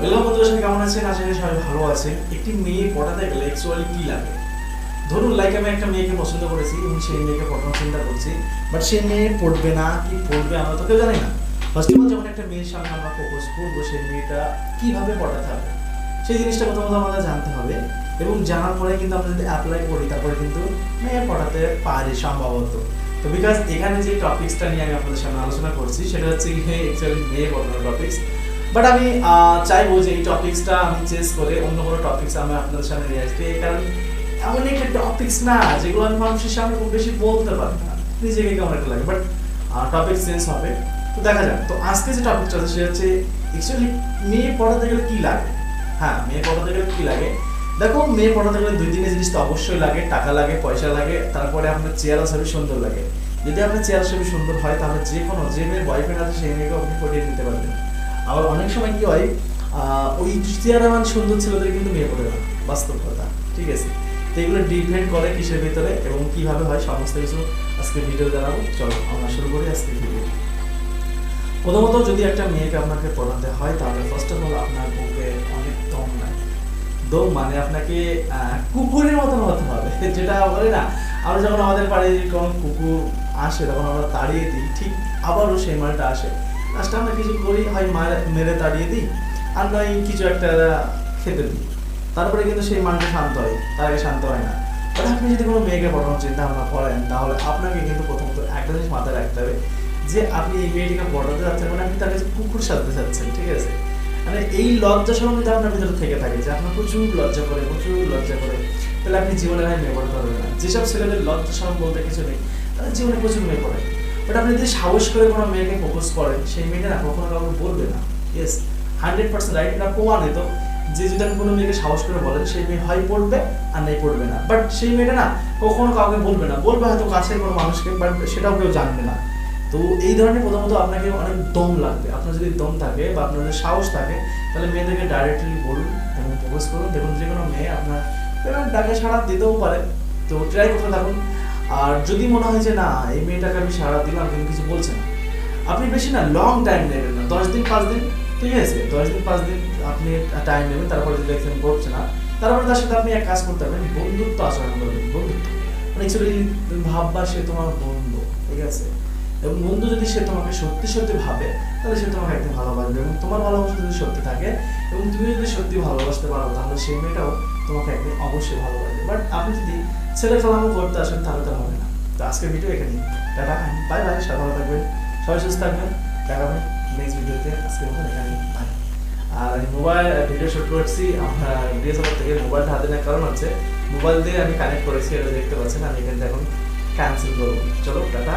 Welcome বন্ধুরা, সবাই কেমন আছেন? সবাই ভালো আছেন। একটি মেয়ে গেলে অ্যাকচুয়ালি কি লাগে? ধরুন লাইক আমি একটা মেয়েকে পছন্দ করেছি এবং সেই মেয়েকে চিন্তা করছি বাট মেয়ে পড়বে না, কি পড়বে আমরা তো কেউ জানি না। ফার্স্ট অফ অল একটা মেয়ের সামনে আমরা সেই মেয়েটা কীভাবে হবে? সেই জিনিসটা প্রথমত আমাদের জানতে হবে এবং জানার পরে কিন্তু আমরা যদি অ্যাপ্লাই করি, তারপরে কিন্তু মেয়ে পড়াতে পারি সম্ভবত। তো বিকজ এখানে যে টপিক্সটা নিয়ে আমি আপনাদের সামনে আলোচনা করছি, সেটা হচ্ছে গিয়ে অ্যাকচুয়ালি মেয়ে টপিক্স বাট আমি চাইব যে এই টপিক্সটা আমি চেঞ্জ করে অন্য কোনো টপিক্স আমি আপনাদের সামনে নিয়ে আসতে কারণ এমন একটা টপিক্স না, যেগুলো আমি মানুষের সামনে খুব বেশি বলতে পারি না। নিজেকে কেমন একটা লাগে। বাট টপিক চেঞ্জ হবে। তো দেখা যাক। তো আজকে যে টপিকটা আছে, সেটা হচ্ছে অ্যাকচুয়ালি মেয়ে পড়াতে গেলে কি লাগে? হ্যাঁ মেয়ে পড়াতে গেলে কি লাগে? দেখো, মেয়ে পড়াতে গেলে দুই তিনটে জিনিস তো অবশ্যই লাগে। টাকা লাগে, পয়সা লাগে, তারপরে আপনার চেয়ার ছবি সুন্দর লাগে। যদি আপনার চেয়ার ছবি সুন্দর হয়, তাহলে যে কোনো যে মেয়ের বয়ফ্রেন্ড আছে, সেই মেয়েকে আপনি পটিয়ে দিতে পারবেন। আবার অনেক সময় কি হয় ওই চেয়ার মান সুন্দর ছেলেদের কিন্তু মেয়ে পড়ে না বাস্তব কথা, ঠিক আছে? তো এগুলো ডিপেন্ড করে কিসের ভিতরে এবং কীভাবে হয় সমস্ত কিছু আজকে ভিডিও জানাব। চলো, আমরা শুরু করি আজকে ভিডিও প্রথমত যদি একটা মেয়েকে আপনাকে পড়াতে হয়, তাহলে ফার্স্ট অফ অল আপনার বুকে অনেক দম লাগে। দম মানে আপনাকে কুকুরের মতন হতে হবে, যেটা বলে না, আমরা যখন আমাদের বাড়ির কোনো কুকুর আসে, তখন আমরা তাড়িয়ে দিই, ঠিক আবারও সেই মালটা আসে। লাস্টে আমরা কিছু করি হয় মারে- তাড়িয়ে দিই আর নয় কিছু একটা খেতে দিই। তারপরে কিন্তু সেই মানটা শান্ত হয়, তার আগে শান্ত হয় না। বাট আপনি যদি কোনো মেয়েকে পড়ানোর চিন্তা ভাবনা করেন, তাহলে আপনাকে কিন্তু প্রথমত একটা জিনিস মাথায় রাখতে হবে, যে আপনি এই মেয়েটিকে পড়াতে যাচ্ছেন মানে আপনি তার কাছে কুকুর সাজতে চাচ্ছেন ঠিক আছে? মানে এই লজ্জা সরম যদি আপনার ভিতরে থেকে থাকে, যে আপনার প্রচুর লজ্জা করে, প্রচুর লজ্জা করে। তাহলে আপনি জীবনে ভাই মেয়ে পড়তে পারবেন না। যেসব ছেলেদের লজ্জা সরম বলতে কিছু নেই, তারা জীবনে প্রচুর মেয়ে পড়ে। বাট আপনি যদি সাহস করে কোনো মেয়েকে প্রপোজ করেন, সেই মেয়েটা না কখনো কাউকে বলবে না। ইয়েস হান্ড্রেড পার্সেন্ট রাইট না প্রমাণিত। যে যদি আপনি কোনো মেয়েকে সাহস করে বলেন, সেই মেয়ে হয় পড়বে আর নাই পড়বে না। বাট সেই মেয়েটা না কখনো কাউকে বলবে না। বলবে হয়তো কাছের কোনো মানুষকে বাট সেটাও কেউ জানবে না। তো এই ধরনের প্রথমত আপনাকে অনেক দম লাগবে। আপনার যদি দম থাকে বা আপনার যদি সাহস থাকে, তাহলে মেয়েদেরকে ডাইরেক্টলি বলুন এবং প্রপোজ করুন। দেখুন, যে কোনো মেয়ে আপনার ডাকে সাড়া দিতেও পারে। তো ট্রাই করতে থাকুন আর যদি মনে হয় যে না, এই মেয়েটাকে আমি সারা দিলাম, কিন্তু কিছু বলছে না। আপনি বেশি না লং টাইম নেবেন না। দশ দিন, পাঁচ দিন, ঠিক আছে? দশ দিন, পাঁচ দিন আপনি টাইম নেবেন, তারপরে যদি দেখছেন করছে না, তারপরে তার সাথে আপনি এক কাজ করতে পারবেন, বন্ধুত্ব আচরণ করবেন, বন্ধুত্ব। মানে ভাববা সে তোমার বন্ধু, ঠিক আছে? এবং বন্ধু যদি সে তোমাকে সত্যি সত্যি ভাবে, তাহলে সে তোমাকে একদিন ভালোবাসবে এবং তোমার ভালোবাসা যদি সত্যি থাকে এবং তুমি যদি সত্যি ভালোবাসতে পারো, তাহলে সেই মেয়েটাও তোমাকে একদিন অবশ্যই ভালোবাসবে। বাট আপনি যদি ছেলে খেলামো করতে আসেন, তাহলে তো হবে না। তো আজকের ভিডিও এখানে টাটা বাই বাই সবাই ভালো থাকবেন, সবাই সুস্থ থাকবেন। দেখা নেক্সট ভিডিওতে আজকের মতন এখানে বাই আর আমি মোবাইল ভিডিও শুট করছি। আমরা ডিএসএলআর থেকে মোবাইলটা হাতে নেওয়ার কারণ হচ্ছে মোবাইল দিয়ে আমি কানেক্ট করেছি, এটা দেখতে পাচ্ছেন। আমি এখানে এখন ক্যান্সেল করব। চলো, টাটা